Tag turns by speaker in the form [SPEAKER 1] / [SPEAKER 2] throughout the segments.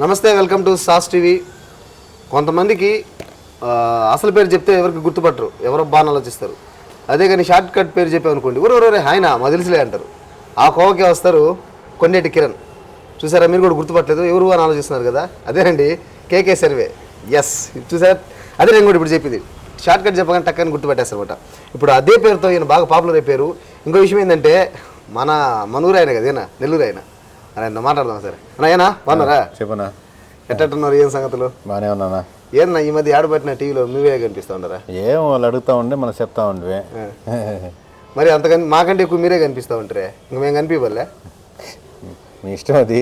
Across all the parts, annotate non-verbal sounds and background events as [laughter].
[SPEAKER 1] నమస్తే welcome to sauce TV. కొంతమందికి అసలు పేరు చెప్తే ఎవరికి గుర్తుపట్టరు ఎవరో బాగా ఆలోచిస్తారు. అదే కానీ షార్ట్ కట్ పేరు చెప్పామనుకోండి ఊరు ఊరే ఆయన మా తెలుసులే అంటారు. ఆ కోవకే వస్తారు కొండేటి కిరణ్. చూసారా మీరు కూడా గుర్తుపట్టలేదు ఎవరు అని ఆలోచిస్తున్నారు కదా? అదేనండి కేకే సర్వే. ఎస్ చూసారు? అదే నేను కూడా ఇప్పుడు చెప్పింది. షార్ట్ కట్ చెప్పగానే టక్కని గుర్తుపెట్టేస్తారు అనమాట. ఇప్పుడు అదే పేరుతో ఈయన బాగా పాపులర్ అయిపోయారు. ఇంకో విషయం ఏంటంటే మన మనూరు ఆయన కదా నెల్లూరు ఆయన. ఆయన మాట్లాడదాం సరే? అన్న బాగున్నారా?
[SPEAKER 2] చెప్పనా.
[SPEAKER 1] ఎట్టట్టున్నారు? ఏం సంగతులు?
[SPEAKER 2] బాగానే ఉన్నానా?
[SPEAKER 1] ఏంనా ఈ మధ్య ఆడబట్టిన టీవీలో నువ్వే కనిపిస్తా ఉండరా
[SPEAKER 2] ఏం వాళ్ళు అడుగుతా ఉండే మనం చెప్తా ఉండే
[SPEAKER 1] మరి అంతకని మాకంటే ఎక్కువ మీరే కనిపిస్తా ఉంటారే? ఇంక మేము కనిపించలే
[SPEAKER 2] మీ ఇష్టం అది.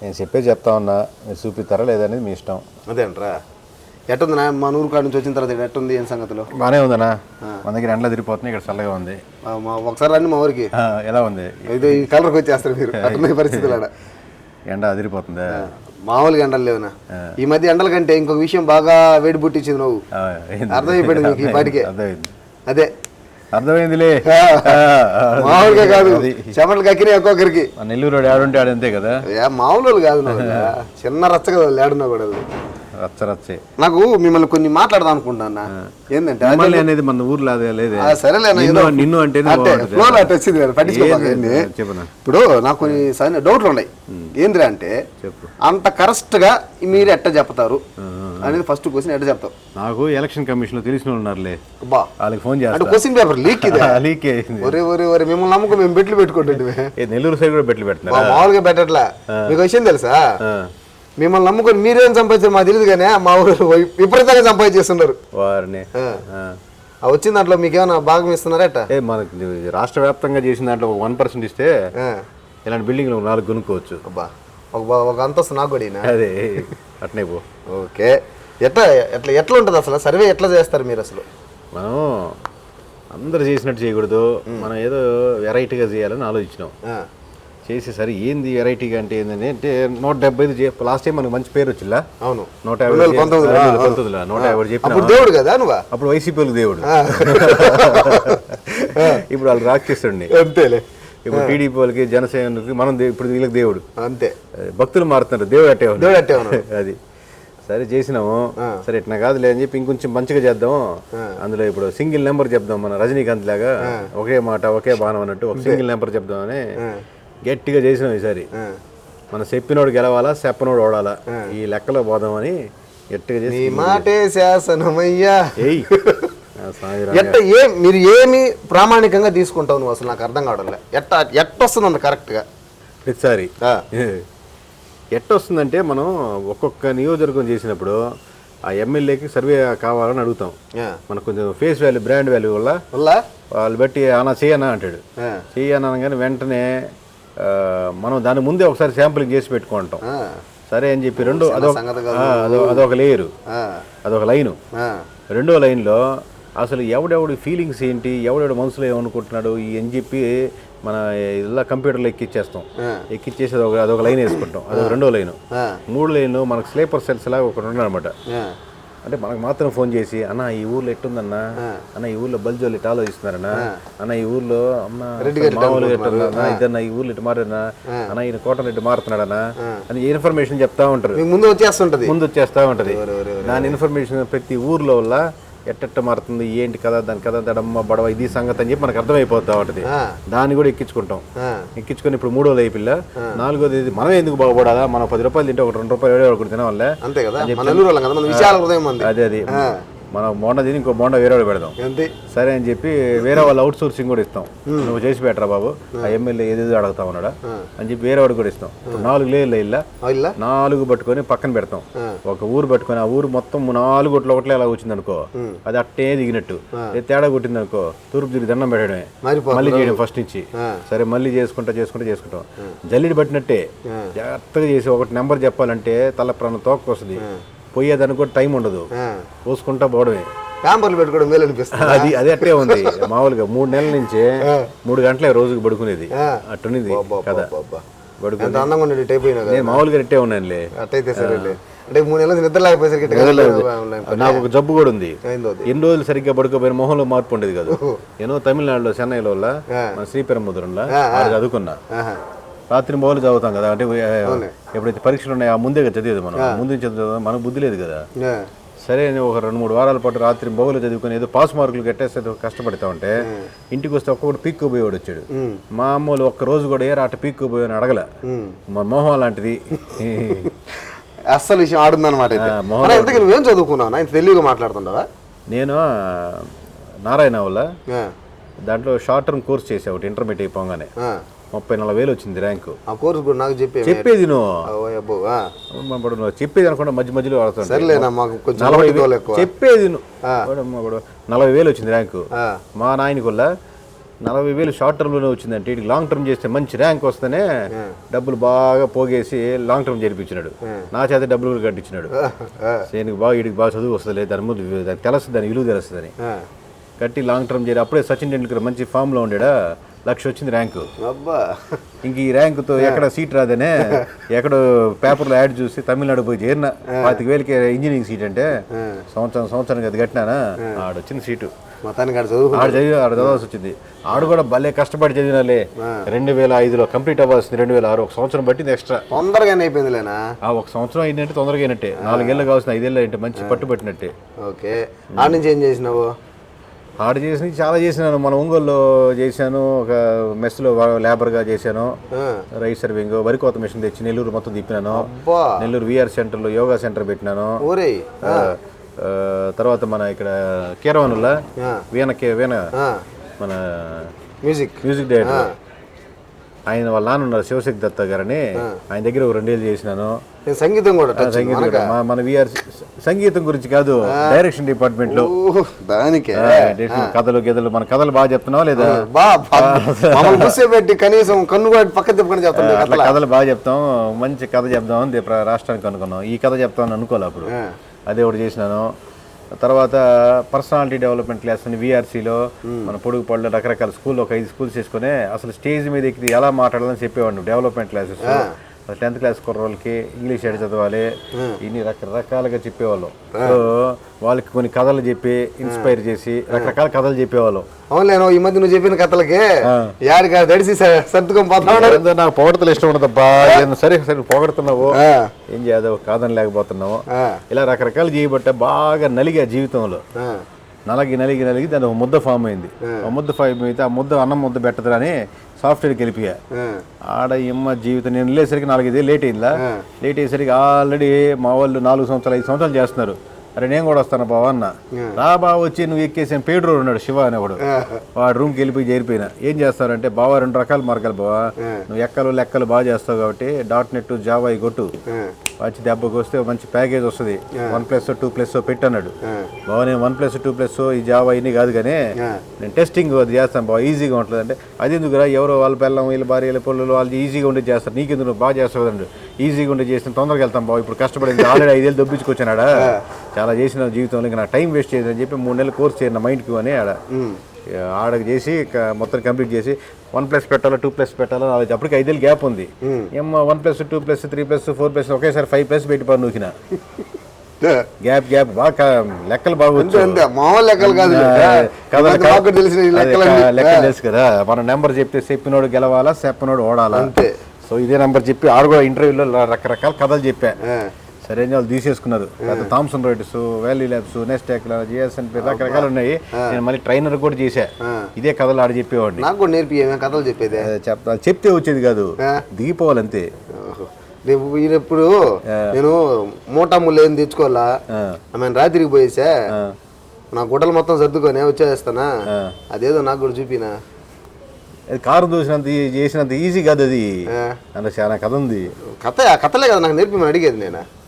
[SPEAKER 2] నేను చెప్పేది చెప్తా ఉన్నా. మీరు చూపిస్తారా లేదనేది మీ ఇష్టం.
[SPEAKER 1] అదే అంటారా? ఎట్టుంది నా మా నూరు కాడ నుంచి వచ్చిన తర్వాత ఎట్టుంది? ఏం సంగతులు?
[SPEAKER 2] బాగానే ఉందనా మన దగ్గర ఎండలు తిరిగిపోతున్నాయి ఇక్కడ చల్లగా ఉంది.
[SPEAKER 1] ఒకసారి రండి మా ఊరికి.
[SPEAKER 2] ఎలా ఉంది?
[SPEAKER 1] ఇది ఈ కలర్కి వచ్చేస్తారు మీరు. [laughs] అట్టున్న పరిస్థితులు ఆడ.
[SPEAKER 2] ఎండ అదిరిపోతుంది?
[SPEAKER 1] మామూలుగా ఎండలు లేవునా? ఈ మధ్య ఎండల కంటే ఇంకొక విషయం బాగా వేడి పుట్టించింది నువ్వు? అర్థమైపోయింది మీకు ఈ పాటికే.
[SPEAKER 2] అర్థమైంది.
[SPEAKER 1] అదే.
[SPEAKER 2] అర్థమైందిలే. [laughs]
[SPEAKER 1] మామూలుగా కాదు. చెమటలు కక్కినాయి ఒక్కొక్కరికి.
[SPEAKER 2] నెల్లూరు ఆడుంటే ఆడంతే కదా?
[SPEAKER 1] మామూలు కాదు [laughs] చిన్న రచ్చ కదా ఏడున్నా కూడా వాళ్ళు.
[SPEAKER 2] రచ్చ రచ్చే
[SPEAKER 1] నాకు మిమ్మల్ని కొన్ని మాట్లాడదాం అనుకుంటా అన్న. ఏంటంటే
[SPEAKER 2] మిమ్మల్ని అనేది మన ఊర్లో అదే లేదే.
[SPEAKER 1] సరేలే
[SPEAKER 2] నిన్ను
[SPEAKER 1] అంటే వచ్చింది కదా ఇప్పుడు నాకు కొన్ని సరైన డౌట్లు ఉన్నాయి. ఏంద్రా అంటే అంత కరెక్ట్గా మీరు ఎట్ట చెప్తారు? అనేది ఫస్ట్ క్వశ్చన్ ఎట్ట చెప్తావు?
[SPEAKER 2] నాకు ఎలక్షన్ కమిషన్లో తెలిసిన ఉన్నారులే.
[SPEAKER 1] బా
[SPEAKER 2] వాళ్ళకి ఫోన్
[SPEAKER 1] అంటే
[SPEAKER 2] చేస్తా
[SPEAKER 1] క్వశ్చన్ పేపర్ లీక్ ఇది
[SPEAKER 2] లీక్ అయింది
[SPEAKER 1] ఒరే ఒరే ఒరే మిమ్మల్ని నమ్ముకో మేము బెట్లు పెట్టుకుంటుంటే
[SPEAKER 2] ఏ నెల్లూరు సైడ్ కూడా బెట్లు పెడుతున్నారా?
[SPEAKER 1] మామూలుగా పెట్టట్లా. మీకు విషయం తెలుసా. మిమ్మల్ని నమ్ముకొని మీరేం సంపాదించారు మాకు తెలియదు కానీ మా ఊరు విపరీతంగా సంపాదించేస్తున్నారు.
[SPEAKER 2] వారిని.
[SPEAKER 1] ఆ. వచ్చిన దాంట్లో మీకేమైనా భాగం ఇస్తున్నారా ఎట్ట
[SPEAKER 2] ఏ మనకి రాష్ట్ర వ్యాప్తంగా చేసిన దాంట్లో వన్ పర్సెంట్ ఇస్తే. ఇలాంటి బిల్డింగ్లు నాలుగు కొనుక్కోవచ్చు.
[SPEAKER 1] అబ్బా ఒక ఒక అంతస్తు నాకు కూడా.
[SPEAKER 2] అదే అట్నే పో.
[SPEAKER 1] ఓకే. ఎట్లా ఎట్లా ఎట్లా ఉంటుంది అసలు? సర్వే ఎట్లా చేస్తారు మీరు అసలు?
[SPEAKER 2] మనం అందరు చేసినట్టు చేయకూడదు. మనం ఏదో వెరైటీగా చేయాలని ఆలోచించినాం.
[SPEAKER 1] ఆ,
[SPEAKER 2] చేసి సరే ఏంది వెరైటీగా అంటే ఏంటంటే అంటే నూట డెబ్బై ఐదు లాస్ట్ టైం మనకు మంచి పేరు వచ్చిందా
[SPEAKER 1] అవును.
[SPEAKER 2] నూట యాభై
[SPEAKER 1] పంతొమ్మిదిలో,
[SPEAKER 2] నూట యాభై చెప్పిన
[SPEAKER 1] అప్పుడు దేవుడు కదా నువ్వా?
[SPEAKER 2] అప్పుడు వైసీపీలకు దేవుడు. [laughs] ఇప్పుడు వాళ్ళు రాక్షసుడిని.
[SPEAKER 1] అంతేలే.
[SPEAKER 2] ఇప్పుడు టీడీపీ వాళ్ళకి జనసేనకి మనం ఇప్పుడు వీళ్ళకి దేవుడు.
[SPEAKER 1] అంతే.
[SPEAKER 2] భక్తులు మారుతున్నారు. దేవుడు అట్టే ఉన్నాడు.
[SPEAKER 1] దేవుడు అట్టే. [laughs]
[SPEAKER 2] అది. సరే చేసినాము. సరే ఇట్లా కాదులే అని చెప్పి ఇంకొంచెం మంచిగా చేద్దాం అందులో ఇప్పుడు సింగిల్ నెంబర్ చెప్దాం మన రజనీకాంత్ లాగా. ఒకే మాట ఒకే బాణం అన్నట్టు ఒక సింగిల్ నెంబర్ చెప్దామని గట్టిగా చేసినాం ఈసారి. మన చెప్పినోడు గెలవాలా చెప్పనోడు ఓడాలా? ఈ లెక్కలో పోదామని గట్టిగా చేసి
[SPEAKER 1] మాటే శాసనమయ్యా. [laughs] ఎట్ట ఏ మీరు ఏమి ప్రామాణికంగా తీసుకుంటావు నువ్వు అసలు నాకు అర్థం కావడంలే. ఎట్ట ఎట్ట వస్తుంది అంత కరెక్ట్గా?
[SPEAKER 2] ప్రతిసారి. [laughs] ఎట్ట వస్తుందంటే మనం ఒక్కొక్క నియోజకవర్గం చేసినప్పుడు ఆ ఎమ్మెల్యేకి సర్వే కావాలని అడుగుతాం. మనకు కొంచెం ఫేస్ వాల్యూ బ్రాండ్ వాల్యూ వల్ల
[SPEAKER 1] వల్ల?
[SPEAKER 2] వాళ్ళు బట్టి అనా చేయనా అంటాడు.
[SPEAKER 1] ఆ,
[SPEAKER 2] చేయనా అనగానే వెంటనే మనం దాని ముందే ఒకసారి శాంపులింగ్ చేసి పెట్టుకుంటాం. సరే అని చెప్పి రెండు అదొక అదొక లేయరు అదొక లైను రెండో లైన్లో అసలు ఎవడెవడి ఫీలింగ్స్ ఏంటి ఎవడెవడు మనసులో ఏమనుకుంటున్నాడు ఈ అని చెప్పి మన ఇలా కంప్యూటర్లో ఎక్కిచ్చేస్తాం. ఎక్కిచ్చేసి అదొక అదొక లైన్ వేసుకుంటాం. అదొక రెండో లైను మూడు లైన్లు మనకు స్లీపర్ సెల్స్ లాగా ఒకటి ఉన్నాడనమాట
[SPEAKER 1] ఆ,
[SPEAKER 2] అంటే మనకు మాత్రం ఫోన్ చేసి అన్న ఈ ఊర్లో ఎట్టుందన్నా? అన్న ఈ ఊర్లో బల్జోళ్ళు ఇట్లా ఆలోచిస్తున్నారన్నా? అన్న ఈ ఊర్లో అన్న మామూలుగా ఎట్టున్నా ఇద్దన్న ఈ ఊర్లో ఇటు మారన్నా అన్న ఈయన కోటలు ఇటు మారుతున్నాడన్నా? అని ఇన్ఫర్మేషన్ చెప్తా ఉంటారు.
[SPEAKER 1] ముందు వచ్చేస్తుంటది.
[SPEAKER 2] ముందు వచ్చేస్తా ఉంటది. దాని ఇన్ఫర్మేషన్ ప్రతి ఊర్లో వల్ల ఎట్టెట్ట మారుతుంది ఏంటి కదా దాని కదా దడమ్మ బడవ ఇది సంగతి అని చెప్పి మనకు అర్థమైపోతా ఉంటది. దాన్ని కూడా ఎక్కించుకుంటాం. ఎక్కించుకొని ఇప్పుడు మూడోది అయిపిల్ల నాలుగోది ఇది మనం ఎందుకు బాగుపడాలా? మనం పది రూపాయలు తింటే ఒక రెండు రూపాయలు ఏడో ఒకటి తినవాళ్ళే
[SPEAKER 1] అంతే కదా
[SPEAKER 2] అదే. అది మనం బోండా తిని ఇంకో బోండా వేరే వాడు పెడదాం.
[SPEAKER 1] అంతే
[SPEAKER 2] సరే అని చెప్పి వేరే వాళ్ళు అవుట్ సోర్సింగ్ కూడా ఇస్తాం. నువ్వు చేసి పెట్టరా బాబు? ఆ. ఎమ్మెల్యే ఏదేదో అడుగుతా ఉన్నాడా? అని చెప్పి వేరే వాడు కూడా ఇస్తాం. నాలుగు లేయర్లు ఇల్లా
[SPEAKER 1] ఇలా
[SPEAKER 2] నాలుగు పట్టుకొని పక్కన పెడతాం. ఒక ఊరు పట్టుకొని ఆ ఊరు మొత్తం నాలుగు ఒట్లు ఒకట్లే అలా వచ్చింది అనుకో అది అట్టే దిగినట్టు. తేడా కొట్టింది అనుకో తూర్పు తిరిగి దండం పెట్టడమే. మళ్ళీ చేయడం ఫస్ట్ నుంచి. సరే మళ్ళీ చేసుకుంటా చేసుకుంటా చేసుకుంటాం. జల్లిడి పట్టినట్టే. జాగ్రత్తగా చేసి ఒకటి నెంబర్ చెప్పాలంటే తల ప్రాణం తోక వస్తుంది పోయేదానికి కూడా టైం ఉండదు. పోసుకుంటా పోవడమే.
[SPEAKER 1] ప్యాంపర్లు పెట్టుకోవడం మేలు అనిపిస్తుంది.
[SPEAKER 2] అది అది అట్టే ఉంది. మామూలుగా మూడు నెలల నుంచి మూడు గంటలే రోజుకి పడుకునేది. అట్టునిది కదా. పడుకుని
[SPEAKER 1] అందంగా ఉండే
[SPEAKER 2] నేను మామూలుగా ఉన్నానులే.
[SPEAKER 1] అట్టయితే సరేలే. అంటే మూడు నెలల నిద్ర లేకపోయేసరికి
[SPEAKER 2] నాకు ఒక జబ్బు కూడా ఉంది. ఎన్ని రోజులు సరిగ్గా పడుకోపోయిన మొహంలో మార్పు ఉండేది కాదు. నేను తమిళనాడులో చెన్నైలో మన శ్రీపెరంబుదూరంలో చదువుకున్నా. రాత్రి మొదలు చదువుతాం కదా అంటే ఎప్పుడైతే పరీక్షలు ఉన్నాయో ఆ ముందే కదా చదివేది మనం. ముందు నుంచి చదువుతాం మనకు బుద్ధి లేదు కదా. సరే ఒక రెండు మూడు వారాల పాటు రాత్రి బొగలు చదువుకొని ఏదో పాస్ మార్కులు కట్టేస్తే కష్టపడతా ఉంటే ఇంటికి వస్తే ఒక్కొక్కటి పీక్కు పోయేవాడు వచ్చాడు మా అమ్మలు ఒక్క రోజు కూడా ఏ రాట పీక్కు పోయని అడగల. మా మొహం లాంటిది.
[SPEAKER 1] అస్సలు విషయం ఆడుందన్నమాట ఇంతకీ నువ్వేం చదువుకున్నావు ఇంత తెలివిగా మాట్లాడుతుండవా?
[SPEAKER 2] నేను నారాయణ వల్ల దాంట్లో షార్ట్ టర్మ్ కోర్స్ చేసా ఒకటి ఇంటర్మీడియట్ అయిపోగానే. ముప్పై నలభై వేలు వచ్చింది ర్యాంకు.
[SPEAKER 1] ఆ కోర్స్ కూడా నాకు చెప్పే
[SPEAKER 2] చెప్పేది నువ్వు. ఇప్పుడు చెప్పేది అనుకుంటా మధ్య మధ్యలో వాడుతాను
[SPEAKER 1] సర్లేనా మాకు కొంచెం
[SPEAKER 2] నలభై
[SPEAKER 1] ఎక్కువ.
[SPEAKER 2] చెప్పేది నువ్వు. నలభై వేలు వచ్చింది ర్యాంకు.
[SPEAKER 1] ఆ,
[SPEAKER 2] మా నాయనకి వల్ల నలభై వేలు షార్ట్ టర్మ్లోనే వచ్చిందంటే ఇటు లాంగ్ టర్మ్ చేస్తే మంచి ర్యాంక్ వస్తేనే డబ్బులు బాగా పోగేసి లాంగ్ టర్మ్ జరిపించినాడు నా చేత డబ్బులు కూడా కట్టించినాడు.
[SPEAKER 1] ఆ,
[SPEAKER 2] సేనికి బాగా ఇడికి బాగా చదువు వస్తుంది దాని ముందు దానికి తెలుస్తుంది దాని విలువ తెలుస్తుందని. కట్టి లాంగ్ టర్మ్ చేరి అప్పుడే సచిన్ టెండూల్కర్ మంచి ఫామ్లో ఉండాడా? లక్ష వచ్చింది ర్యాంకు.
[SPEAKER 1] అబ్బా.
[SPEAKER 2] ఇంక ఈ ర్యాంకుతో ఎక్కడ సీట్ రాదనే [laughs] ఎక్కడో పేపర్లో యాడ్ చూసి తమిళనాడు పోయి చేరిన. పాతిక వేలకి ఇంజనీరింగ్ సీట్ అంటే సంవత్సరం సంవత్సరానికి అది కట్టినానా? ఆడొచ్చింది సీటు.
[SPEAKER 1] ఆడు
[SPEAKER 2] చదివి ఆడు చదవాల్సి వచ్చింది ఆడు కూడా భలే కష్టపడి చదివినాలే రెండు వేల ఐదులో కంప్లీట్ అవ్వాల్సింది రెండు వేల ఆరు. ఒక సంవత్సరం పట్టింది ఎక్స్ట్రా.
[SPEAKER 1] తొందరగానే అయిపోయిందిలేనా?
[SPEAKER 2] ఆ ఒక సంవత్సరం అయినట్టే తొందరగా అయినట్టే. నాలుగేళ్ళు కావాల్సిన ఐదేళ్ళు అంటే మంచి పట్టు పట్టినట్టే
[SPEAKER 1] ఓకే. ఆడ నుంచి ఏం చేసినావు?
[SPEAKER 2] ఆడు చేసిన చాలా చేసినాను. మన ఒంగోలులో చేశాను ఒక మెస్లో లేబర్గా చేశాను. రైస్ సర్వింగ్ వరి కోత మిషన్ తెచ్చి నెల్లూరు మొత్తం తిప్పినాను. నెల్లూరు విఆర్ సెంటర్లో యోగా సెంటర్ పెట్టినాను. తర్వాత మన ఇక్కడ కీరవనుల వీణ కే వీణ మన
[SPEAKER 1] మ్యూజిక్.
[SPEAKER 2] Music director. ఆయన వాళ్ళ నాన్న ఉన్నారు శివశక్తి దత్త గారని. ఆయన దగ్గర ఒక రెండేళ్ళు చేసినాను.
[SPEAKER 1] నేను సంగీతం కూడా
[SPEAKER 2] సంగీతం మన విఆర్ సంగీతం గురించి కాదు డైరెక్షన్
[SPEAKER 1] డిపార్ట్మెంట్లో దానికే.
[SPEAKER 2] కథలు గీతలు మన కథలు బాగా చెప్తున్నావా లేదా?
[SPEAKER 1] కూర్చోబెట్టి కనీసం కన్ను పక్క తిప్పుకొని
[SPEAKER 2] అట్లా కథలు? బాగా చెప్తాం మంచి కథ చెప్దాం అని రాష్ట్రానికి అనుకున్నాం. ఈ కథ చెప్తామని అనుకోలే అప్పుడు. అదే ఒకటి చేసినాను. తర్వాత పర్సనాలిటీ డెవలప్మెంట్ క్లాస్ అని విఆర్సీలో మన పొడుగు పళ్ళు రకరకాల స్కూల్లో ఒక ఐదు స్కూల్స్ చేసుకుని అసలు స్టేజ్ మీద ఎక్కి ఎలా మాట్లాడాలని చెప్పేవాడిని డెవలప్మెంట్ క్లాసెస్ టెన్త్ క్లాస్ కుర్రోళ్ళకి ఇంగ్లీష్ ఎడ చదవాలి. ఇన్ని రకరకాలుగా చెప్పేవాళ్ళం. సో వాళ్ళకి కొన్ని కథలు చెప్పి ఇన్స్పైర్ చేసి రకరకాల కథలు చెప్పేవాళ్ళం.
[SPEAKER 1] అవును నేను ఈ మధ్య నువ్వు చెప్పిన కథలకి యాడికి ఆడ తడిసి స- సర్దుకొని
[SPEAKER 2] నాకు పొగడతలు ఇష్టం ఉండదబ్బా. సరే సరే పొగడుతున్నావు. ఏం చేయదు కాదని లేకపోతున్నావు. ఇలా రకరకాలు చేయబట్టే బాగా నలిగా జీవితంలో.
[SPEAKER 1] ఆ,
[SPEAKER 2] నలగి నలిగి నలిగి దాని ఒక ముద్ద ఫామ్ అయింది. ఆ ముద్ద ఫామ్ అయితే ఆ ముద్ద అన్నం ముద్ద పెట్టదురని సాఫ్ట్వేర్కి వెళ్ళిపోయా
[SPEAKER 1] ఆ,
[SPEAKER 2] ఆడ ఇమ్మ జీవితం నేను వెళ్ళేసరికి నాలుగైదు లేట్ అయిందా లేట్ అయ్యేసరికి ఆల్రెడీ మా వాళ్ళు నాలుగు సంవత్సరాలు ఐదు సంవత్సరాలు చేస్తున్నారు. అరే నేను కూడా వస్తాను బావ అన్న. రా బావ వచ్చి నువ్వు ఎక్కేసాను పేడు ఉన్నాడు శివ అనేవాడు వాడు. రూమ్కి వెళ్ళిపోయి చేరిపోయినా. ఏం చేస్తారంటే బావ రెండు రకాల మార్గాలు బావ. నువ్వు ఎక్కలు లెక్కలు బాగా చేస్తావు కాబట్టి డాట్ నెట్ జావా కొట్టు. వచ్చి దెబ్బకి వస్తే మంచి ప్యాకేజ్ వస్తుంది. వన్ ప్లస్ టూ ప్లస్ పెట్టి అన్నాడు. బావ నేను వన్ ప్లస్ టూ ప్లస్ ఈ జావా ఇన్ని కాదు కానీ. నేను టెస్టింగ్ అది చేస్తాను బావ ఈజీగా ఉంటుంది. అంటే అది ఎందుకురా? ఎవరో వాళ్ళ పిల్లం వీళ్ళ భార్య వీళ్ళ పిల్లలు వాళ్ళు ఈజీగా ఉండి చేస్తారు. నీకెందుకు నువ్వు బాగా చేస్తావు ఈజీగా ఉండి చేసిన తొందరగా వెళ్తాం బావ. ఇప్పుడు కష్టపడింది. ఆల్రెడీ ఐదేళ్ళు దొబ్బించుకొచ్చానాడా? చాలా చేసిన జీవితంలో ఇంకా నా టైం వేస్ట్ చేయదని చెప్పి మూడు నెలలు కోర్స్ చేరిన మైండ్కి అని ఆడ ఆడకి చేసి మొత్తం కంప్లీట్ చేసి వన్ ప్లస్ పెట్టాలా టూ ప్లస్ పెట్టాలా నాలుగు అప్పటికి ఐదేళ్ళు గ్యాప్ ఉంది. ఏమో one plus two plus three plus four plus ఒకేసారి ఫైవ్ ప్లస్ పెట్టి పని నూకిన గ్యాప్ గ్యాప్ బాగా లెక్కలు బాగా
[SPEAKER 1] మామూలు లెక్కలు కాదు
[SPEAKER 2] తెలుసు కదా. మన నెంబర్ చెప్తే చెప్పినోడు గెలవాలా చెప్పనోడు ఓడాలా. సో ఇదే నెంబర్ చెప్పి ఆడు కూడా ఇంటర్వ్యూలో రకరకాల కథలు చెప్పా.
[SPEAKER 1] ఆ,
[SPEAKER 2] సరే అని వాళ్ళు తీసేసుకున్నారు Thomson rides valley labs next GSNP రకరకాలు ఉన్నాయి. నేను మళ్ళీ ట్రైనర్ కూడా చేశా. ఇదే కథలు ఆడ చెప్పేవాడిని.
[SPEAKER 1] నాకు కూడా నేర్పి ఏమేం కథలు చెప్పేదే?
[SPEAKER 2] చెప్తా చెప్తే వచ్చేది కాదు.
[SPEAKER 1] ఆ.
[SPEAKER 2] దిగిపోవాలంతే.
[SPEAKER 1] ఓహో. రేపు ఈయనప్పుడు నేను మూటా ముళ్ళు ఏం తెచ్చుకోవాలా. ఆమె రాత్రికి పోయేసా. నా గుడ్డలు మొత్తం సర్దుకొని వచ్చేస్తానా? అదేదో నాకు కూడా చూపినా.
[SPEAKER 2] అది కారు దూసినంత చేసినంత ఈజీ కాదు అది. అందులో చాలా కథ ఉంది.
[SPEAKER 1] కథ కథలే కదా నాకు నేర్పి అడిగేది నేను?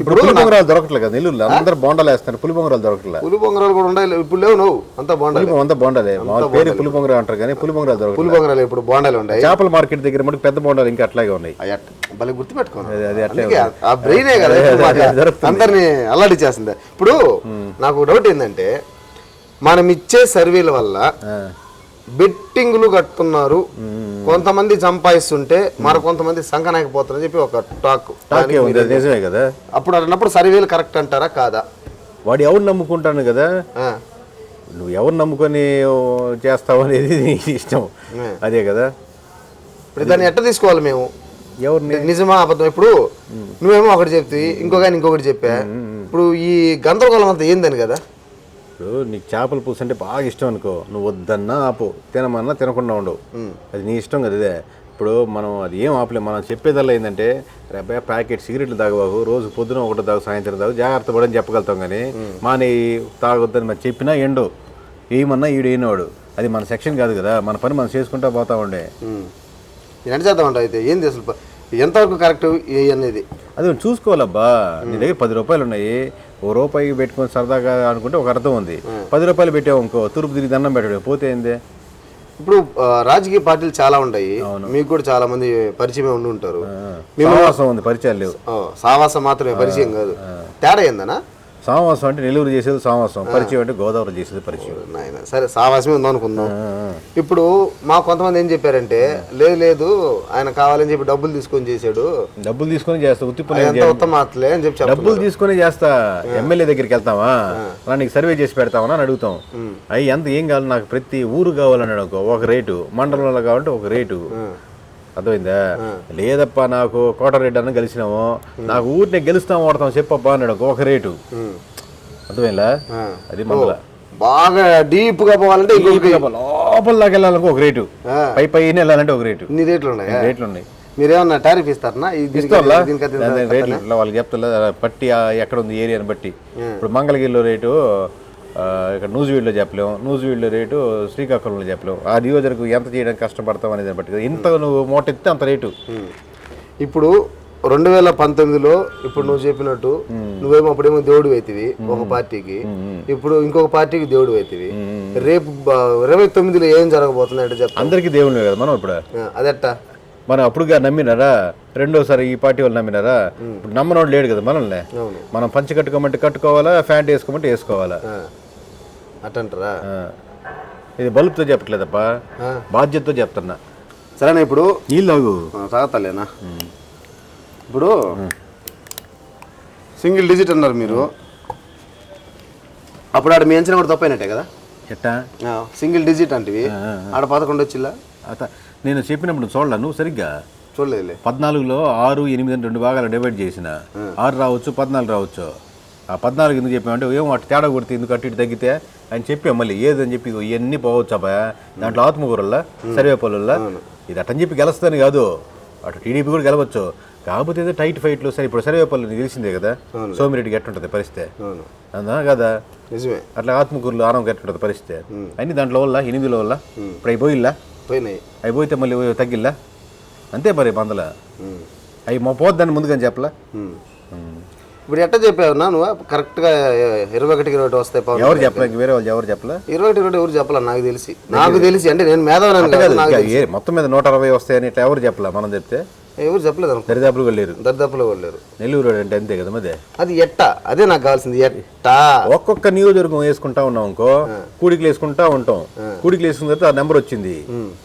[SPEAKER 2] ఇప్పుడు పులి బొంగరాలు దొరకట్లేదు కదా నెల్లూరులో. అందరు బొండాలు వేస్తారు పులి బొంగరాలు దొరకట్లేదు.
[SPEAKER 1] పులి బొంగరాలు కూడా ఉండాలి ఇప్పుడు లేవు నువ్వు. అంతా బాగుండాలి
[SPEAKER 2] పులి అంతా బొండాలే. పేరు పులి బొంగరా అంటారు కానీ పులి బొంగరాలు దొరకట్లేదు.
[SPEAKER 1] పులి బొంగరాలు ఇప్పుడు బాగుండాలి ఉండాయి.
[SPEAKER 2] చేపల మార్కెట్ దగ్గర మటుకు పెద్ద బొండాలు ఇంకా అట్లాగే ఉన్నాయి.
[SPEAKER 1] భలే అందుకే ఆ బ్రెయినే కదా. అందరినీ అల్లాడి చేస్తుంది. ఇప్పుడు నాకు డౌట్ ఏంటంటే మనం ఇచ్చే సర్వేల వల్ల. బెట్టింగ్లు కడుతున్నారు కొంతమంది సంపాదిస్తుంటే మరి కొంతమంది సంకనాకపోతారని చెప్పి ఒక టాక్
[SPEAKER 2] నిజమే కదా?
[SPEAKER 1] అప్పుడు అన్నప్పుడు సర్వేలు కరెక్ట్ అంటారా కాదా?
[SPEAKER 2] వాడు ఎవరు నమ్ముకుంటాను కదా? నువ్వు ఎవరు నమ్ముకొని చేస్తావు అనేది ఇష్టం. అదే కదా?
[SPEAKER 1] ఇప్పుడు దాన్ని ఎట్ట తీసుకోవాలి మేము?
[SPEAKER 2] ఎవరిని?
[SPEAKER 1] నిజమా అబద్ధం ఇప్పుడు నువ్వేమో ఒకటి చెప్తే ఇంకొక ఇంకొకటి చెప్పా. ఇప్పుడు ఈ గందరగోళం అంతా ఏందని కదా?
[SPEAKER 2] ఇప్పుడు నీకు చేపల పులుసు అంటే బాగా ఇష్టం అనుకో. నువ్వు వద్దన్నా ఆపు. తినమన్నా తినకుండా ఉండవు అది నీ ఇష్టం కదా ఇదే. ఇప్పుడు మనం అది ఏం ఆపలేం. మనం చెప్పేదల్లా ఏంటంటే రేపే ప్యాకెట్ సిగరెట్లు తాగబాకు రోజు పొద్దున ఒకటి తాగు సాయంత్రం తాగు. జాగ్రత్త పడని చెప్పగలుగుతాం కానీ మానే తాగొద్దని మరి చెప్పినా ఎండు. ఏమన్నా ఈడు ఏనోడు. అది మన సెక్షన్ కాదు కదా. మన పని మనం చేసుకుంటా పోతా ఉండే.
[SPEAKER 1] ఎట్ట చేద్దామంట అయితే. ఏంది అసలు? ఎంతవరకు కరెక్ట్ ఏ అనేది?
[SPEAKER 2] అది చూసుకోవాలబ్బా. నీ దగ్గర పది రూపాయలు ఉన్నాయి ఓ రూపాయి పెట్టుకొని సరదాగా అనుకుంటే ఒక అర్థం ఉంది. పది రూపాయలు పెట్టావు ఇంకో తూర్పు తిరిగి దండం పెట్టాడు. పోతే ఏంది?
[SPEAKER 1] ఇప్పుడు రాజకీయ పార్టీలు చాలా ఉంటాయి. మీకు కూడా చాలా మంది పరిచయం ఉండి ఉంటారు.
[SPEAKER 2] ఉంది పరిచయాలు లేవు.
[SPEAKER 1] సావాసం మాత్రమే పరిచయం కాదు. తేడా ఏందనా
[SPEAKER 2] సహవాసం అంటే నెల్లూరు చేసేది సహవాసం పరిచయం అంటే గోదావరి చేసేది పరిచయం.
[SPEAKER 1] నాయన. సరే సావాసమే ఉందాం అనుకుందాం. ఇప్పుడు మా కొంతమంది ఏం చెప్పారంటే లేదు లేదు ఆయన కావాలని చెప్పి డబ్బులు తీసుకొని చేశాడు.
[SPEAKER 2] డబ్బులు తీసుకొని చేస్తా ఉత్తి పని
[SPEAKER 1] ఎంత ఉత్తమ మాటలే అని చెప్పి
[SPEAKER 2] డబ్బులు తీసుకొని చేస్తా ఎమ్మెల్యే దగ్గరికి వెళ్తావా? అలా నీకు సర్వే చేసి పెడతావా అని అడుగుతాం. అవి ఎంత ఏం కావాలి? నాకు ప్రతి ఊరు కావాలని అనుకో ఒక రేటు. మండలంలో కావాలంటే ఒక రేటు. అర్థమైందా? లేదప్పా నాకు కోటరెడ్డి అన్న గెలిచినాము నాకు ఊరిని గెలుస్తాం ఓడతాం చెప్పప్పా అన్నాడు ఒక రేటు. అర్థమైందా. అది మండల
[SPEAKER 1] బాగా డీప్గా పోవాలంటే
[SPEAKER 2] లోపల దాకా వెళ్ళాలనుకో ఒక రేటు. పై పైన వెళ్ళాలంటే ఒక రేటు.
[SPEAKER 1] ఇన్ని రేట్లు ఉన్నాయా?
[SPEAKER 2] రేట్లు ఉన్నాయి.
[SPEAKER 1] మీరేమన్నా టారిఫ్
[SPEAKER 2] దాని రేట్లు. ఇట్లా వాళ్ళకి చెప్తా పట్టి ఎక్కడ ఉంది ఏరియాని బట్టి. ఇప్పుడు మంగళగిరిలో రేటు ఇక్కడ నూజివీడులో చెప్పలేము. నూజివీడులో రేటు శ్రీకాకుళంలో చెప్పలేము. ఆ నియోజకవర్గం ఎంత చేయడానికి కష్టపడతాం అనేది బట్టి. ఇంత నువ్వు మూట ఎత్తే అంత రేటు.
[SPEAKER 1] ఇప్పుడు రెండు వేల పంతొమ్మిదిలో ఇప్పుడు నువ్వు చెప్పినట్టు నువ్వేమో అప్పుడేమో దేవుడు అవుతుంది ఒక పార్టీకి. ఇప్పుడు ఇంకొక పార్టీకి దేవుడు అవుతుంది రేపు ఇరవై తొమ్మిదిలో ఏం జరగబోతుంది అంటే చెప్తా.
[SPEAKER 2] అందరికీ దేవుళ్ళే కదా మనం ఇప్పుడు.
[SPEAKER 1] అదెట్టా?
[SPEAKER 2] మనం అప్పుడుగా నమ్మినారా? రెండోసారి ఈ పార్టీ వాళ్ళు నమ్మినారా? ఇప్పుడు నమ్మనోడు లేడు కదా మనల్ని. మనం పంచి కట్టుకోమంటే కట్టుకోవాలా ఫ్యాంట్ వేసుకోమంటే వేసుకోవాలా.
[SPEAKER 1] అట్టంటారా.
[SPEAKER 2] ఇది బల్బుతో చెప్పట్లేదప్పా. బాధ్యతతో చెప్తున్నా.
[SPEAKER 1] సరేనా ఇప్పుడు?
[SPEAKER 2] నీళ్ళు తాగు.
[SPEAKER 1] తాగుతాలేనా ఇప్పుడు సింగిల్ డిజిట్ అన్నారు మీరు. అప్పుడు ఆడ మీ అంచనా కూడా తప్పైనట్టే కదా?
[SPEAKER 2] ఎట్టా?
[SPEAKER 1] సింగిల్ డిజిట్ అంటివి. ఆడ పదకొండు వచ్చిల్లా
[SPEAKER 2] అత నేను చెప్పినప్పుడు చూడాల నువ్వు సరిగ్గా?
[SPEAKER 1] చూడలేదులే.
[SPEAKER 2] పద్నాలుగులో ఆరు ఎనిమిది అని రెండు భాగాలు డివైడ్ చేసిన. ఆరు రావచ్చు పద్నాలుగు రావచ్చు. ఆ పద్నాలుగు ఎందుకు చెప్పామంటే ఏం అటు తేడా కొడితే ఎందుకు అటు ఇటు తగ్గితే అని చెప్పాం మళ్ళీ ఏదని చెప్పి ఇవన్నీ పోవచ్చు అబ్బాయి దాంట్లో ఆత్మకూరల్లా సర్వేపల్లుల్లా. ఇది అటని చెప్పి గెలుస్తుందని కాదు. అటు టీడీపీ కూడా గెలవచ్చు. కాకపోతే ఏదో టైట్ ఫైట్లు సరే ఇప్పుడు సర్వేపల్లి తెలిసిందే కదా. సోమిరెడ్డికి ఎట్టుంటుంది పరిస్థితి. అందా కదా?
[SPEAKER 1] నిజమే.
[SPEAKER 2] అట్లా ఆత్మకూరులో ఆరం ఎట్టుంటుంది పరిస్థితి. అన్ని దాంట్లో వల్ల ఎనిమిదిలో వల్ల ఇప్పుడు అయిపోయిల్లా
[SPEAKER 1] పోయినాయి.
[SPEAKER 2] అవి పోతే మళ్ళీ తగ్గిల్లా? అంతే మరి
[SPEAKER 1] ఉమ్.
[SPEAKER 2] అవి మా పోద్దని ముందుగా చెప్పలా.
[SPEAKER 1] ఇప్పుడు ఎట్ట చెప్పావు నా నువ్వు? కరెక్ట్గా ఇరవై ఒకటికి ఇరవై ఒకటి వస్తాయి పవన్
[SPEAKER 2] ఎవరు చెప్పలే? వేరే వాళ్ళు ఎవరు చెప్పలే?
[SPEAKER 1] ఇరవై ఒకటి ఇరవై ఎవరు చెప్పాలి? నాకు తెలిసి. నాకు తెలిసి. అంటే నేను మేధావని కాదు నాకు
[SPEAKER 2] ఇంకా ఏ మొత్తం మీద నూట అరవై వస్తాయని ఇట్లా ఎవరు చెప్పలే? మనం చెప్తే
[SPEAKER 1] ఎవరు చెప్పలేదు అనుకో.
[SPEAKER 2] దరిదాపులు లేరు
[SPEAKER 1] దరిదాపులో వాళ్ళు లేరు
[SPEAKER 2] నెల్లూరు అంటే అంతే కదా మదే?
[SPEAKER 1] అది ఎట్ట? అదే నాకు కావాల్సింది ఎట్టా?
[SPEAKER 2] ఒక్కొక్క నియోజకవర్గం వేసుకుంటా ఉన్నాం అనుకో కూడికలు వేసుకుంటా ఉంటాం. కూడికలు వేసుకున్న తర్వాత ఆ నెంబర్ వచ్చింది.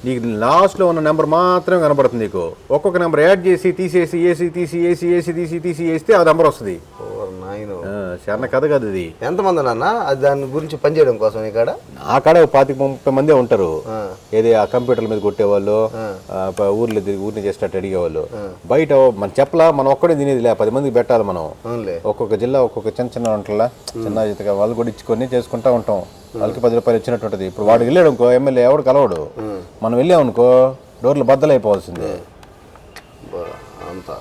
[SPEAKER 2] నీకు లాస్ట్లో ఉన్న నెంబర్ మాత్రమే కనబడుతుంది నీకు. ఒక్కొక్క నెంబర్ యాడ్ చేసి తీసేసి ఏసీ తీసి ఏసీ ఏసీ తీసి తీసి వేస్తే ఆ నెంబర్ వస్తుంది. చాలా కథ కాదు ఇది.
[SPEAKER 1] ఎంతమంది నాన్న? అది దాని గురించి పనిచేయడం కోసం ఇక్కడ
[SPEAKER 2] ఆ కాడ పాతిక ముప్పై మందే ఉంటారు. ఏది ఆ కంప్యూటర్ల మీద కొట్టేవాళ్ళు ఊర్లో ఊరిని చేసినట్టు అడిగేవాళ్ళు. బయట మన చెప్పలా మనం ఒక్కడే తినేది లే పది మందికి పెట్టాలి మనం. ఒక్కొక్క జిల్లా ఒక్కొక్క చిన్న చిన్న వంటల చిన్న చిన్నగా వాళ్ళు కూడా ఇచ్చుకొని చేసుకుంటా ఉంటాం. వాళ్ళకి పది రూపాయలు ఇచ్చినట్టు ఉంటుంది ఇప్పుడు వాడికి వెళ్ళాడు అనుకో ఎమ్మెల్యే ఎవడు కలవడు. మనం వెళ్ళాం అనుకో డోర్లు బద్దలైపోవాల్సిందే.
[SPEAKER 1] అంతా.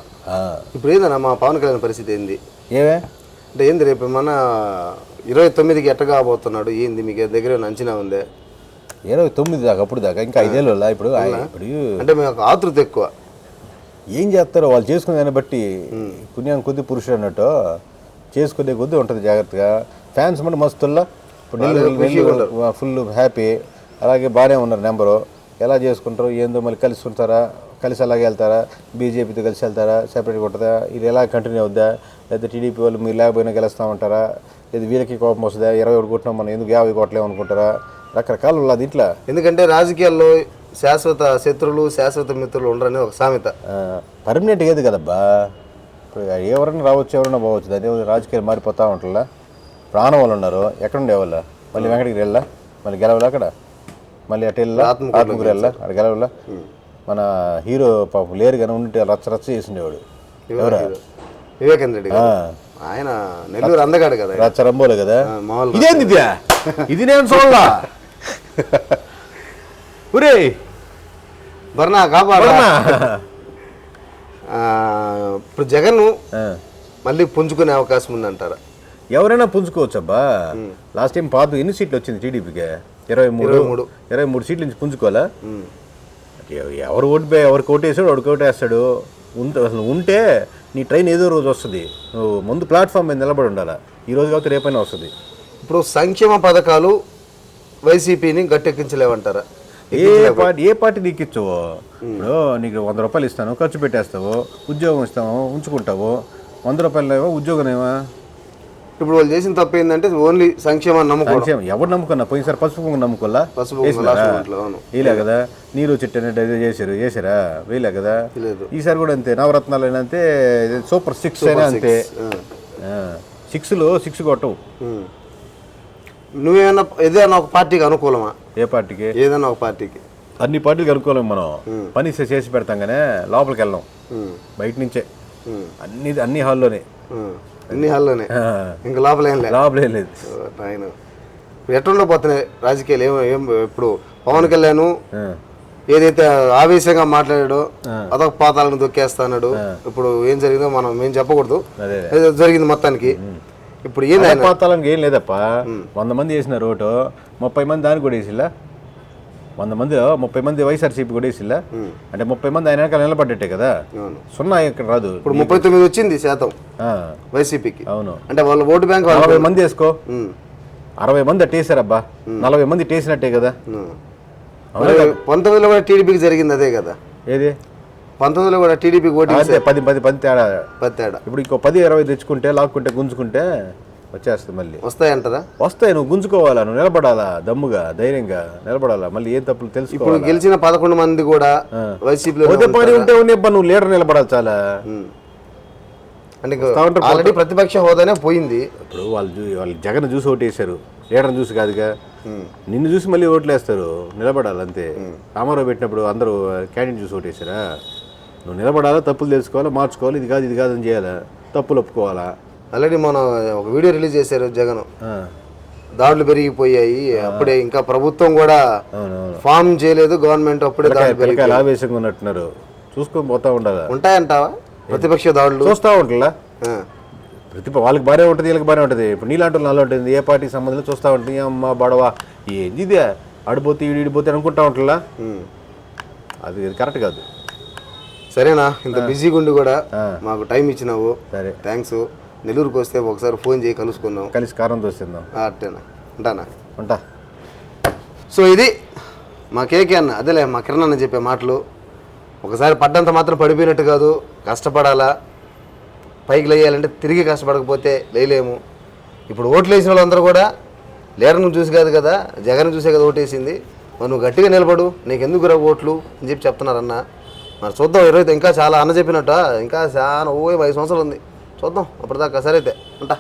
[SPEAKER 1] ఇప్పుడు ఏందన్నా మా పవన్ కళ్యాణ్ పరిస్థితి ఏంది?
[SPEAKER 2] ఏవే
[SPEAKER 1] అంటే ఏంది రేపు మన ఇరవై తొమ్మిదికి ఎట్ట కాబోతున్నాడు? ఏంది మీకు దగ్గర అంచనా ఉందే?
[SPEAKER 2] ఇరవై తొమ్మిది దాకా అప్పుడు దాకా ఇంకా ఐదేళ్ళు ఇప్పుడు? ఇప్పుడు
[SPEAKER 1] అంటే మీకు ఆతృత ఎక్కువ.
[SPEAKER 2] ఏం చేస్తారో వాళ్ళు చేసుకునే దాన్ని బట్టి పుణ్యం కొద్ది పురుషుడు అన్నట్టు చేసుకునే కొద్ది ఉంటుంది జాగ్రత్తగా. ఫ్యాన్స్ అంటే మస్తుల్లా. ఇప్పుడు ఫుల్ హ్యాపీ. అలాగే బాగానే ఉన్నారు నెంబరు. ఎలా చేసుకుంటారు ఏందో మళ్ళీ కలిసి ఉంటారా? కలిసి అలాగే వెళ్తారా? బీజేపీతో కలిసి వెళ్తారా? సెపరేట్గా ఉంటుందా? ఇది ఎలా కంటిన్యూ అవుద్దా? లేదా టీడీపీ వాళ్ళు మీరు లేకపోయినా గెలుస్తూ ఉంటారా? ఇది వీళ్ళకి కోపం వస్తుందా? ఇరవై ఒకటి కొట్టినాం మనం ఎందుకు యాభై కొట్టలేము అనుకుంటారా? రకరకాలు ఉన్నా దీంట్లో.
[SPEAKER 1] ఎందుకంటే రాజకీయాల్లో శాశ్వత శత్రువులు శాశ్వత మిత్రులు ఉండరని ఒక సామెత.
[SPEAKER 2] పర్మనెంట్ ఏది కదబ్బా? ఇప్పుడు ఎవరైనా రావచ్చు ఎవరైనా పోవచ్చు అదే రాజకీయాలు మారిపోతూ ఉంటుందా ప్రాణం వాళ్ళు ఉన్నారు. ఎక్కడ ఉండేవాళ్ళ మళ్ళీ వెంకటగిరి వెళ్ళా? మళ్ళీ గెలవలా అక్కడ? మళ్ళీ అటు వెళ్ళా? ఆత్మకూరు వెళ్ళా? అక్కడ గెలవలా? మన హీరో పాపం లేరు కానీ ఉంటే రచ్చ రచ్చ చేసిండేవాడు.
[SPEAKER 1] ఎవరు? రెడ్డి గారు. ఆయన నెల్లూరు అందగాడు కదా.
[SPEAKER 2] రచ్చ రంబోలే కదా? ఇదేంది ఇదే? ఇది నేను చూడలా. [laughs] ఒరే
[SPEAKER 1] బర్నా కాపాడ ఇప్పుడు జగన్ మళ్ళీ పుంజుకునే అవకాశం ఉందంటారా?
[SPEAKER 2] ఎవరైనా పుంజుకోవచ్చబ్బా. లాస్ట్ టైం పాత ఎన్ని సీట్లు వచ్చింది టీడీపీకి? ఇరవై మూడు.
[SPEAKER 1] మూడు.
[SPEAKER 2] ఇరవై మూడు సీట్ల నుంచి పుంజుకోవాలా? ఎవరు ఓటు ఎవరికి ఓటేసాడు వాడికి ఓటేస్తాడు ఉంటే అసలు ఉంటే నీ ట్రైన్ ఏదో రోజు వస్తుంది. నువ్వు ముందు ప్లాట్ఫామ్ మీద నిలబడి ఉండాలా? ఈ రోజు కాబట్టి రేపైనా వస్తుంది.
[SPEAKER 1] ఇప్పుడు సంక్షేమ పథకాలు వైసీపీని గట్టెక్కించలేవంటారా?
[SPEAKER 2] ఏ పార్టీ ఏ పార్టీ నీకు ఇచ్చావో ఇప్పుడు నీకు వంద రూపాయలు ఇస్తాను ఖర్చు పెట్టేస్తావు ఉద్యోగం ఇస్తాము ఉంచుకుంటావు. వంద రూపాయలు ఉద్యోగమేమా
[SPEAKER 1] ఇప్పుడు వాళ్ళు చేసిన తప్పు ఏంటంటే ఓన్లీ సంక్షేమాన్ని నమ్ముకోవడం.
[SPEAKER 2] ఎవరు నమ్ముకున్నా? పోయినసారి పసుపు కుంకుమ నమ్ముకోలా. వేయలే కదా? నీరు చెట్టు చేశారు చేశారా? వేయలే కదా. ఈసారి కూడా అంతే. నవరత్నాలు అయినా అంతే సూపర్ సిక్స్ అయినా అంతే. సిక్స్లో సిక్స్ కొట్టవు.
[SPEAKER 1] నువ్వేమన్నా ఏదైనా ఒక పార్టీకి అనుకూలమా?
[SPEAKER 2] ఏ పార్టీకి?
[SPEAKER 1] ఏదైనా ఒక పార్టీకి.
[SPEAKER 2] అన్ని పార్టీలకు అనుకోలేం మనం. పని చేసి పెడతాం కానీ లోపలికి వెళ్ళాం. బయట నుంచే. అన్ని అన్ని హాల్లోనే.
[SPEAKER 1] అన్ని హాల్లోనే. ఇంకా లోపల ఏం లేదు.
[SPEAKER 2] లోపలే లేదు.
[SPEAKER 1] ఆయన. రాజకీయాలు. ఏం ఏం ఇప్పుడు పవన్ కళ్యాణ్ ఏదైతే ఆవేశంగా మాట్లాడాడో అదొక పాతాలను దొక్కేస్తాడు ఇప్పుడు ఏం జరిగిందో మనం మేము చెప్పకూడదు. జరిగింది మొత్తానికి. ఇప్పుడు ఆయన?
[SPEAKER 2] పాతాళంకి ఏం లేదప్ప. వంద మంది వేసిన రోటు ముప్పై మంది దానికి కూడా వేసిల్లా? వంద మంది ముప్పై మంది వైఎస్ఆర్సీపీ కూడా వేసిల్లా? అంటే ముప్పై మంది ఆయన వెనకాల నిలబడ్డట్టే కదా. సున్నా ఇక్కడ రాదు.
[SPEAKER 1] ఇప్పుడు ముప్పై తొమ్మిది వచ్చింది శాతం వైసీపీకి.
[SPEAKER 2] అవును.
[SPEAKER 1] అంటే వాళ్ళ ఓటు బ్యాంక్
[SPEAKER 2] నలభై మంది వేసుకో. అరవై మంది అట్టేసారబ్బా నలభై మంది టేసినట్టే కదా?
[SPEAKER 1] పంతొమ్మిదిలో కూడా టీడీపీకి జరిగింది అదే కదా?
[SPEAKER 2] ఏది?
[SPEAKER 1] పంతొమ్మిదిలో కూడా టీడీపీకి ఓటు
[SPEAKER 2] పది పది పది తేడా.
[SPEAKER 1] పది తేడా.
[SPEAKER 2] ఇప్పుడు ఇంకో పది ఇరవై తెచ్చుకుంటే లాక్కుంటే గుంజుకుంటే వచ్చేస్తుంది మళ్ళీ.
[SPEAKER 1] వస్తాయంటారా?
[SPEAKER 2] వస్తాయి నువ్వు గుంజుకోవాలా? నువ్వు నిలబడాలా? దమ్ముగా ధైర్యంగా నిలబడాలా? మళ్ళీ ఏం తప్పులు
[SPEAKER 1] ఇప్పుడు
[SPEAKER 2] తెలుసుకోవాలి
[SPEAKER 1] గెలిచిన పదకొండు మంది కూడా వైసీపీలో
[SPEAKER 2] పోతే పని ఉంటే ఉన్నబ్బా నువ్వు లీడర్ నిలబడాలి చాలా.
[SPEAKER 1] అంటే ఆల్రెడీ ప్రతిపక్ష హోదానే పోయింది.
[SPEAKER 2] ఇప్పుడు వాళ్ళు వాళ్ళు జగన్ చూసి ఓటేశారు. లీడర్ని చూసి కాదుగా. నిన్ను చూసి మళ్ళీ ఓట్లు వేస్తారు నిలబడాలి అంతే. రామారావు పెట్టినప్పుడు అందరూ క్యాండిడేట్ చూసి ఓటేశారా? నువ్వు నిలబడాలా తప్పులు తెలుసుకోవాలా మార్చుకోవాలి ఇది కాదు ఇది కాదని చేయాలా? తప్పులు ఒప్పుకోవాలా?
[SPEAKER 1] ఆల్రెడీ మనం ఒక వీడియో రిలీజ్ చేశారు జగన్. దాడులు పెరిగిపోయాయి అప్పుడే ఇంకా ప్రభుత్వం కూడా ఫామ్ చేయలేదు గవర్నమెంట్ అప్పుడే దాడులు
[SPEAKER 2] ఆవేశంగా ఉన్నట్టున్నారు. చూసుకొని పోతా ఉండాలా?
[SPEAKER 1] ఉంటాయంటావా? ప్రతిపక్ష దాడులు?
[SPEAKER 2] చూస్తూ ఉంటుందా
[SPEAKER 1] ఆ.
[SPEAKER 2] ప్రతి వాళ్ళకి బాగానే ఉంటుంది వీళ్ళకి బాగానే ఉంటుంది. ఇప్పుడు నీలాంటి వాళ్ళు నాలో ఉంటుంది ఏ పార్టీకి సంబంధం చూస్తూ ఉంటుంది అమ్మ బడవా ఏంది ఇదే? ఆడిపోతే ఈడు ఈడిపోతే అనుకుంటా ఉంటుందా అది కరెక్ట్ కాదు.
[SPEAKER 1] సరేనా? ఇంత బిజీగా ఉండి కూడా. మాకు టైం ఇచ్చినావు.
[SPEAKER 2] సరే.
[SPEAKER 1] థ్యాంక్స్ నెల్లూరుకి వస్తే ఒకసారి ఫోన్ చేయి కలుసుకుందాం.
[SPEAKER 2] కలిసి కారం దోస్తుందాం
[SPEAKER 1] ఆ, అట్టేనా? ఉంటానా?
[SPEAKER 2] ఉంటా.
[SPEAKER 1] సో ఇది మా కేకే అన్న అదేలే మా కిరణ్ అన్న చెప్పే మాటలు. ఒకసారి పడ్డంత మాత్రం పడిపోయినట్టు కాదు కష్టపడాలా. పైకి లేయాలంటే తిరిగి కష్టపడకపోతే లేలేము ఇప్పుడు ఓట్లు వేసిన వాళ్ళందరూ కూడా లీడర్ను చూసి కాదు కదా జగన్ చూసే కదా ఓటేసింది మరి నువ్వు గట్టిగా నిలబడు నీకు ఎందుకు రా ఓట్లు అని చెప్పి చెప్తున్నారన్న. మరి చూద్దాం ఇరవై ఇంకా చాలా అన్న చెప్పినట్ట ఇంకా చాలా ఓ ఐదు సంవత్సరాలు ఉంది. చూద్దాం అప్పటిదాకా సరే అయితే. ఉంటా.